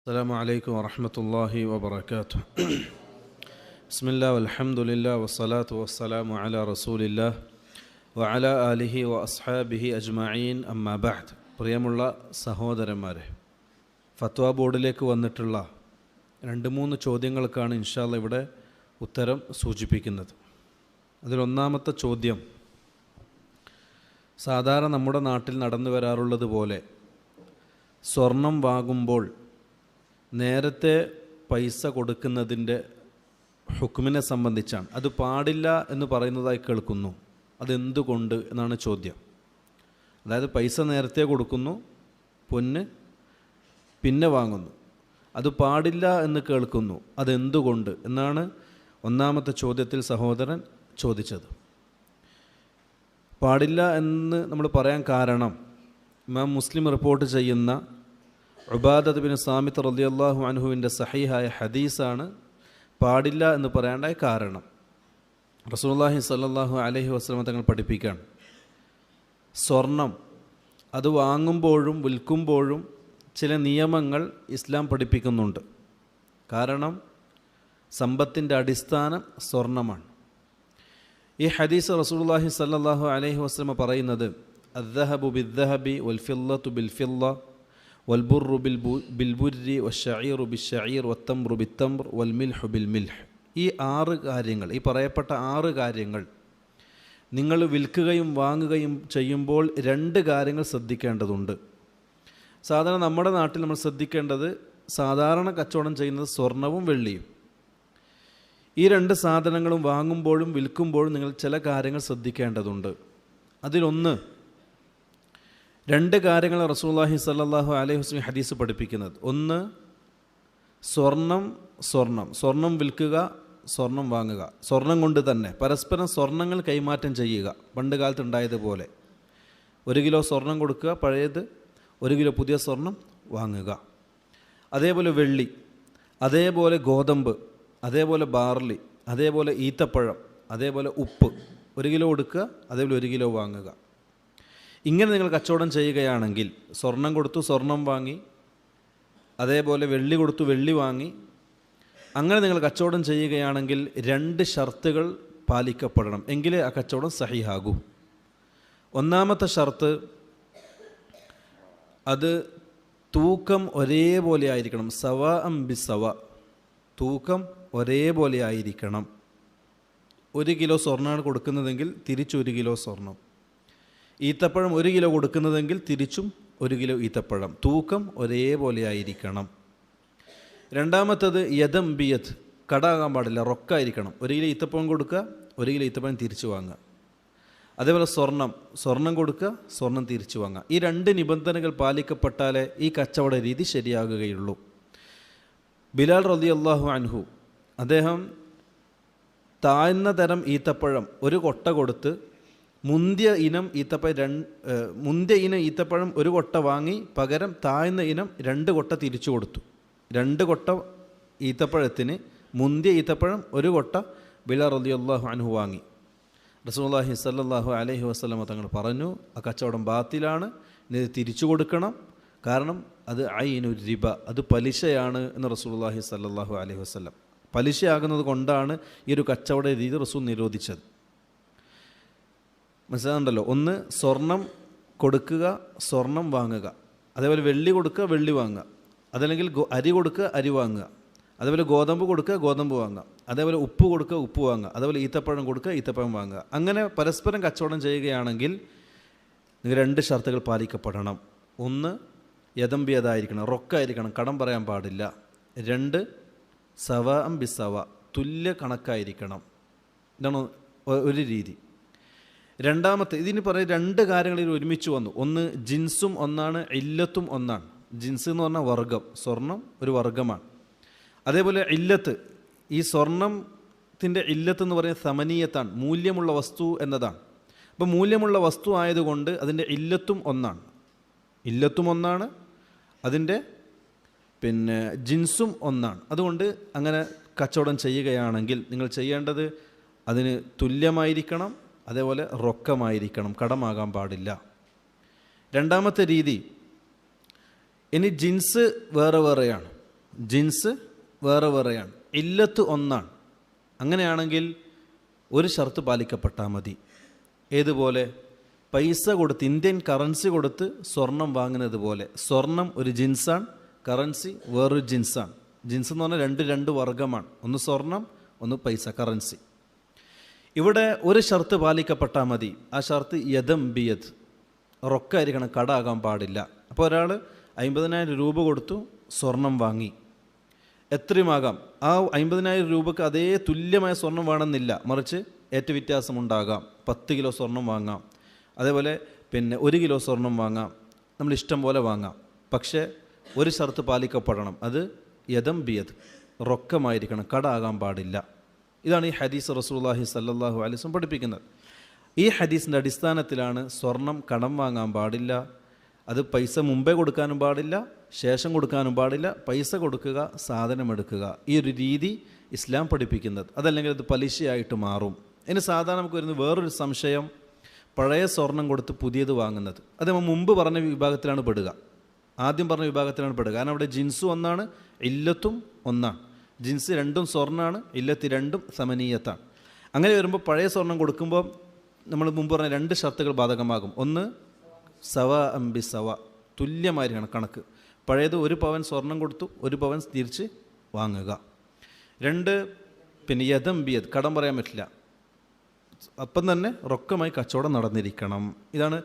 السلام عليكم ورحمة الله وبركاته بسم الله والحمد لله والصلاة والسلام على رسول الله وعلى آله وأصحابه أجمعين أما بعد പ്രിയമുള്ള സഹോദരന്മാരെ ഫത്വ ബോർഡിലേക്ക് വന്നിട്ടുള്ള രണ്ട് മൂന്ന് ചോദ്യങ്ങൾക്കാണ് ഇൻഷാല്ല ഇവിടെ ഉത്തരം സൂചിപ്പിക്കുന്നത് അതിലൊന്നാമത്തെ ചോദ്യം സാധാരണ നമ്മുടെ നാട്ടിൽ നടന്നു വരാറുള്ളത് പോലെ സ്വർണം വാങ്ങുമ്പോൾ നേരത്തെ പൈസ കൊടുക്കുന്നതിന്റെ ഹുക്കുമിനെ സംബന്ധിച്ചാണ്. അത് പാടില്ല എന്ന് പറയുന്നതായി കേൾക്കുന്നു. അതെന്തുകൊണ്ട് എന്നാണ് ചോദ്യം. അതായത് പൈസ നേരത്തെ കൊടുക്കുന്നു പൊന്ന് പിന്നെ വാങ്ങുന്നു. അത് പാടില്ല എന്ന് കേൾക്കുന്നു അതെന്തുകൊണ്ട് എന്നാണ് ഒന്നാമത്തെ ചോദ്യത്തിൽ സഹോദരൻ ചോദിച്ചത്. പാടില്ല എന്ന് നമ്മൾ പറയാൻ കാരണം മുസ്ലിം റിപ്പോർട്ട് ചെയ്യുന്ന ഉബാദത്ത് ബിൻ സാമിത്ത് അള്ളാഹു അൻഹുവിന്റെ സഹീഹായ ഹദീസാണ് പാടില്ല എന്ന് പറയാണ്ടായ കാരണം. റസൂലുള്ളാഹി സല്ലാഹു അലഹി വസ്ലമ തങ്ങൾ പഠിപ്പിക്കുകയാണ്. സ്വർണം അത് വാങ്ങുമ്പോഴും വിൽക്കുമ്പോഴും ചില നിയമങ്ങൾ ഇസ്ലാം പഠിപ്പിക്കുന്നുണ്ട്. കാരണം സമ്പത്തിന്റെ അടിസ്ഥാനം സ്വർണമാണ്. ഈ ഹദീസ് റസൂലുള്ളാഹി സല്ലാഹു അലഹി വസ്ലമ പറയുന്നത് അദ്ദഹബു ബിദ്ദഹബി വൽഫില്ലത്തു ബിൽഫില്ല വൽബുറു ബിൽബുരി വഷീറു ബിഷീർ വത്തംറു ബിത്തംർ വൽമിൽഹു ബിൽമിൽഹ് ഈ ആറ് കാര്യങ്ങൾ ഈ പറയപ്പെട്ട ആറ് കാര്യങ്ങൾ നിങ്ങൾ വിൽക്കുകയും വാങ്ങുകയും ചെയ്യുമ്പോൾ രണ്ട് കാര്യങ്ങൾ ശ്രദ്ധിക്കേണ്ടതുണ്ട്. സാധാരണ നമ്മുടെ നാട്ടിൽ നമ്മൾ ശ്രദ്ധിക്കേണ്ടത് സാധാരണ കച്ചവടം ചെയ്യുന്നത് സ്വർണവും വെള്ളിയും. ഈ രണ്ട് സാധനങ്ങളും വാങ്ങുമ്പോഴും വിൽക്കുമ്പോഴും നിങ്ങൾ ചില കാര്യങ്ങൾ ശ്രദ്ധിക്കേണ്ടതുണ്ട്. അതിലൊന്ന് രണ്ട് കാര്യങ്ങൾ റസൂല്ലാഹി സല്ലാഹു അലൈഹി വസ്ലം ഹദീസ് പഠിപ്പിക്കുന്നത്. ഒന്ന് സ്വർണം സ്വർണം. സ്വർണം വിൽക്കുക സ്വർണം വാങ്ങുക. സ്വർണം കൊണ്ട് തന്നെ പരസ്പരം സ്വർണങ്ങൾ കൈമാറ്റം ചെയ്യുക. പണ്ട് കാലത്ത് ഉണ്ടായതുപോലെ. ഒരു കിലോ സ്വർണം കൊടുക്കുക പഴയത് ഒരു കിലോ പുതിയ സ്വർണം വാങ്ങുക. അതേപോലെ വെള്ളി അതേപോലെ ഗോതമ്പ് അതേപോലെ ബാർലി അതേപോലെ ഈത്തപ്പഴം അതേപോലെ ഉപ്പ്. ഒരു കിലോ കൊടുക്കുക അതേപോലെ ഒരു കിലോ വാങ്ങുക. ഇങ്ങനെ നിങ്ങൾ കച്ചവടം ചെയ്യുകയാണെങ്കിൽ സ്വർണം കൊടുത്തു സ്വർണം വാങ്ങി അതേപോലെ വെള്ളി കൊടുത്തു വെള്ളി വാങ്ങി അങ്ങനെ നിങ്ങൾ കച്ചവടം ചെയ്യുകയാണെങ്കിൽ രണ്ട് ഷർത്തുകൾ പാലിക്കപ്പെടണം എങ്കിലേ ആ കച്ചവടം സഹിയാകൂ ഒന്നാമത്തെ ഷർത്ത് അത് തൂക്കം ഒരേപോലെ ആയിരിക്കണം. സവ അം ബി സവ തൂക്കം ഒരേപോലെ ആയിരിക്കണം. ഒരു കിലോ സ്വർണമാണ് കൊടുക്കുന്നതെങ്കിൽ തിരിച്ചൊരു കിലോ സ്വർണം. ഈത്തപ്പഴം ഒരു കിലോ കൊടുക്കുന്നതെങ്കിൽ തിരിച്ചും ഒരു കിലോ ഈത്തപ്പഴം. തൂക്കം ഒരേപോലെ ആയിരിക്കണം രണ്ടാമത്തത് യദം ബിയത് കടാകാൻ പാടില്ല റൊക്കായിരിക്കണം. ഒരു കിലോ ഈത്തപ്പഴം കൊടുക്കുക ഒരു കിലോ ഈത്തപ്പഴം തിരിച്ചു വാങ്ങുക. അതേപോലെ സ്വർണം. സ്വർണം കൊടുക്കുക സ്വർണം തിരിച്ചു വാങ്ങുക. ഈ രണ്ട് നിബന്ധനകൾ പാലിക്കപ്പെട്ടാലേ ഈ കച്ചവട രീതി ശരിയാകുകയുള്ളൂ. ബിലാൽ റതി അള്ളാഹു അൻഹു അദ്ദേഹം താഴ്ന്ന തരം ഈത്തപ്പഴം ഒരു കൊട്ട കൊടുത്ത് മുന്തിയ ഇനം ഈത്തപ്പഴം രണ്ട് മുന്തിയ ഇനം ഈത്തപ്പഴം ഒരു കൊട്ട വാങ്ങി പകരം താഴ്ന്ന ഇനം രണ്ട് കൊട്ട തിരിച്ചു കൊടുത്തു. രണ്ട് കൊട്ട ഈത്തപ്പഴത്തിന് മുന്തിയ ഈത്തപ്പഴം ഒരു കൊട്ട ബില റലി അള്ളാഹു അൻഹു വാങ്ങി. റസൂല്ലാഹി സല്ലാഹു അലഹി വസ്ലമ തങ്ങൾ പറഞ്ഞു ആ കച്ചവടം ബാത്തിലാണ് ഇത് തിരിച്ചു കൊടുക്കണം. കാരണം അത് ഐനു റിബ അത് പലിശയാണ് എന്ന് റസൂല്ലാഹി സല്ലാഹു അലഹി വസ്ലം പലിശയാകുന്നത് കൊണ്ടാണ് ഈ ഒരു കച്ചവട രീതി റസൂൽ നിരോധിച്ചത്. മനസ്സിലാകുന്നുണ്ടല്ലോ ഒന്ന് സ്വർണം കൊടുക്കുക സ്വർണം വാങ്ങുക. അതേപോലെ വെള്ളി കൊടുക്കുക വെള്ളി വാങ്ങുക. അതല്ലെങ്കിൽ അരി കൊടുക്കുക അരി വാങ്ങുക. അതേപോലെ ഗോതമ്പ് കൊടുക്കുക ഗോതമ്പ് വാങ്ങുക. അതേപോലെ ഉപ്പ് കൊടുക്കുക ഉപ്പ് വാങ്ങുക. അതേപോലെ ഈത്തപ്പഴം കൊടുക്കുക ഈത്തപ്പഴം വാങ്ങുക. അങ്ങനെ പരസ്പരം കച്ചവടം ചെയ്യുകയാണെങ്കിൽ നിങ്ങൾ രണ്ട് ഷർത്തുകൾ പാലിക്കപ്പെടണം. ഒന്ന് യഥമ്പിയതായിരിക്കണം റൊക്കായിരിക്കണം കടം പറയാൻ പാടില്ല. രണ്ട് സവ അം ബിസവ തുല്യ കണക്കായിരിക്കണം. ഇതാണ് ഒരു രീതി. രണ്ടാമത്തെ ഇതിന് പറയും രണ്ട് കാര്യങ്ങൾ ഇതിൽ ഒരുമിച്ച് വന്നു. ഒന്ന് ജിൻസും ഒന്നാണ് ഇല്ലത്തും ഒന്നാണ്. ജിൻസ് എന്ന് പറഞ്ഞാൽ വർഗം സ്വർണം ഒരു വർഗമാണ്. അതേപോലെ ഇല്ലത്ത് ഈ സ്വർണത്തിന്റെ ഇല്ലത്ത് എന്ന് പറയുന്നത് സമനീയത്താണ് മൂല്യമുള്ള വസ്തു എന്നതാണ്. അപ്പോൾ മൂല്യമുള്ള വസ്തു ആയതുകൊണ്ട് അതിന്റെ ഇല്ലത്തും ഒന്നാണ്. ഇല്ലത്തും ഒന്നാണ് അതിന്റെ പിന്നെ ജിൻസും ഒന്നാണ്. അതുകൊണ്ട് അങ്ങനെ കച്ചവടം ചെയ്യുകയാണെങ്കിൽ നിങ്ങൾ ചെയ്യേണ്ടത് അതിന് തുല്യമായിരിക്കണം അതേപോലെ റൊക്കമായിരിക്കണം കടമാകാൻ പാടില്ല. രണ്ടാമത്തെ രീതി ഇനി ജിൻസ് വേറെ വേറെയാണ്. ജിൻസ് വേറെ വേറെയാണ്. ഇല്ലത്ത് ഒന്നാണ്. അങ്ങനെയാണെങ്കിൽ ഒരു ഷർത്ത് പാലിക്കപ്പെട്ടാൽ മതി. ഏതുപോലെ? പൈസ കൊടുത്ത് ഇന്ത്യൻ കറൻസി കൊടുത്ത് സ്വർണം വാങ്ങുന്നത് പോലെ. സ്വർണം ഒരു ജിൻസാണ് കറൻസി വേറൊരു ജിൻസാണ്. ജിൻസ് എന്ന് പറഞ്ഞാൽ രണ്ട് രണ്ട് വർഗമാണ് ഒന്ന് സ്വർണം ഒന്ന് പൈസ കറൻസി. ഇവിടെ ഒരു ഷർത്ത് പാലിക്കപ്പെട്ടാൽ മതി. ആ ഷർത്ത് യഥം ബിയത് റൊക്കായിരിക്കണം കടാകാൻ പാടില്ല. അപ്പോൾ ഒരാൾ അമ്പതിനായിരം രൂപ കൊടുത്തു സ്വർണം വാങ്ങി. എത്രയുമാകാം? ആ അമ്പതിനായിരം രൂപക്ക് അതേ തുല്യമായ സ്വർണം വേണമെന്നില്ല. മറിച്ച് ഏറ്റ വ്യത്യാസം ഉണ്ടാകാം പത്ത് കിലോ സ്വർണം വാങ്ങാം. അതേപോലെ പിന്നെ ഒരു കിലോ സ്വർണം വാങ്ങാം. നമ്മൾ ഇഷ്ടം പോലെ വാങ്ങാം. പക്ഷേ ഒരു ഷർത്ത് പാലിക്കപ്പെടണം. അത് യഥം ബിയത് റൊക്കമായിരിക്കണം കടാകാൻ പാടില്ല. ഇതാണ് ഈ ഹദീസ് റസൂല്ലാഹി സല്ലാഹു അലൈസും പഠിപ്പിക്കുന്നത്. ഈ ഹദീസിന്റെ അടിസ്ഥാനത്തിലാണ് സ്വർണം കടം വാങ്ങാൻ പാടില്ല അത് പൈസ മുമ്പേ കൊടുക്കാനും പാടില്ല ശേഷം കൊടുക്കാനും പാടില്ല പൈസ കൊടുക്കുക സാധനം എടുക്കുക. ഈ ഒരു രീതി ഇസ്ലാം പഠിപ്പിക്കുന്നത്. അതല്ലെങ്കിൽ അത് പലിശയായിട്ട് മാറും. ഇനി സാധാരണ നമുക്ക് വരുന്ന വേറൊരു സംശയം പഴയ സ്വർണം കൊടുത്ത് പുതിയത് വാങ്ങുന്നത്. അത് നമ്മൾ മുമ്പ് പറഞ്ഞ വിഭാഗത്തിലാണ് പെടുക. ആദ്യം പറഞ്ഞ വിഭാഗത്തിലാണ് പെടുക. കാരണം അവിടെ ജിൻസും ഒന്നാണ് ഇല്ലത്തും ഒന്നാണ്. ജിൻസ് രണ്ടും സ്വർണമാണ് ഇല്ലത്തി രണ്ടും സമനീയത്താണ്. അങ്ങനെ വരുമ്പോൾ പഴയ സ്വർണം കൊടുക്കുമ്പോൾ നമ്മൾ മുമ്പ് പറഞ്ഞ രണ്ട് ഷർത്തുകൾ ബാധകമാകും. ഒന്ന് സവ അമ്പി സവ തുല്യമായിരിക്കണം കണക്ക്. പഴയത് ഒരു പവൻ സ്വർണം കൊടുത്തു ഒരു പവൻ തിരിച്ച് വാങ്ങുക. രണ്ട് പിന്നെ യഥം ബിയത് കടം പറയാൻ പറ്റില്ല. അപ്പം തന്നെ റൊക്കമായി കച്ചവടം നടന്നിരിക്കണം. ഇതാണ്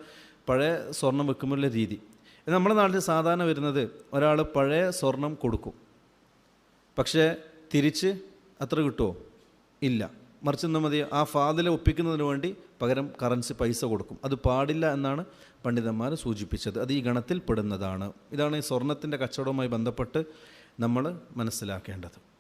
പഴയ സ്വർണം വെക്കുമ്പോഴുള്ള രീതി. നമ്മുടെ നാട്ടിൽ സാധാരണ വരുന്നത് ഒരാൾ പഴയ സ്വർണം കൊടുക്കും. പക്ഷേ തിരിച്ച് അത്ര കിട്ടുമോ ഇല്ല. മറിച്ച് മതി. ആ ഫാദിലെ ഒപ്പിക്കുന്നതിന് വേണ്ടി പകരം കറൻസി പൈസ കൊടുക്കും. അത് പാടില്ല എന്നാണ് പണ്ഡിതന്മാർ സൂചിപ്പിച്ചത്. അത് ഈ ഗണത്തിൽ പെടുന്നതാണ്. ഇതാണ് ഈ സ്വർണത്തിന്റെ കച്ചവടവുമായി ബന്ധപ്പെട്ട് നമ്മൾ മനസ്സിലാക്കേണ്ടത്.